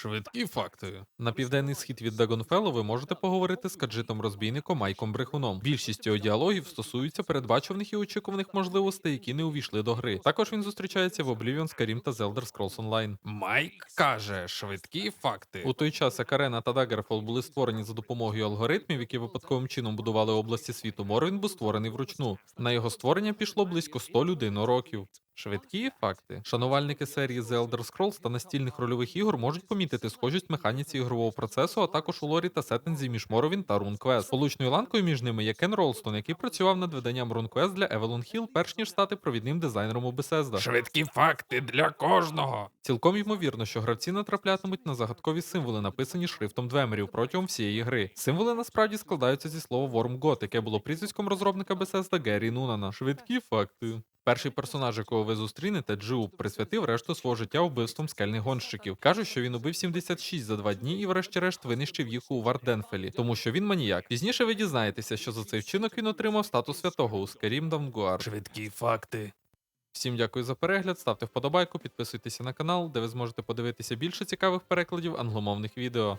Швидкі факти. На південний схід від Дагонфелло ви можете поговорити з каджитом-розбійником Майком Брехуном. Більшість його діалогів стосуються передбачуваних і очікуваних можливостей, які не увійшли до гри. Також він зустрічається в Oblivion, Skyrim та Elder Scrolls Online. Майк каже швидкі факти. У той час, як Арена та Daggerfall були створені за допомогою алгоритмів, які випадковим чином будували області світу, Морвін був створений вручну. На його створення пішло близько 100 людин років. Швидкі факти. Шанувальники серії The Elder Scrolls та настільних рольових ігор можуть помітити схожість механіці ігрового процесу, а також у лорі та сеттинзі між Morrowind та RuneQuest. Сполучною ланкою між ними є Кен Ролстон, який працював над виданням RuneQuest для Avalon Hill, перш ніж стати провідним дизайнером у Bethesda. Швидкі факти для кожного. Цілком ймовірно, що гравці натраплятимуть на загадкові символи, написані шрифтом Двемерів протягом всієї гри. Символи насправді складаються зі слова Wormgod, яке було прізвиськом розробника Bethesda Геррі Нунана. Швидкі факти. Перший персонаж, якого ви зустрінете, Джиу, присвятив решту свого життя вбивством скельних гонщиків. Кажуть, що він убив 76 за два дні і, врешті-решт, винищив їх у Варденфелі, тому що він маніяк. Пізніше ви дізнаєтеся, що за цей вчинок він отримав статус святого у Скарім Давнгуар. Швидкі факти. Всім дякую за перегляд, ставте вподобайку, підписуйтеся на канал, де ви зможете подивитися більше цікавих перекладів англомовних відео.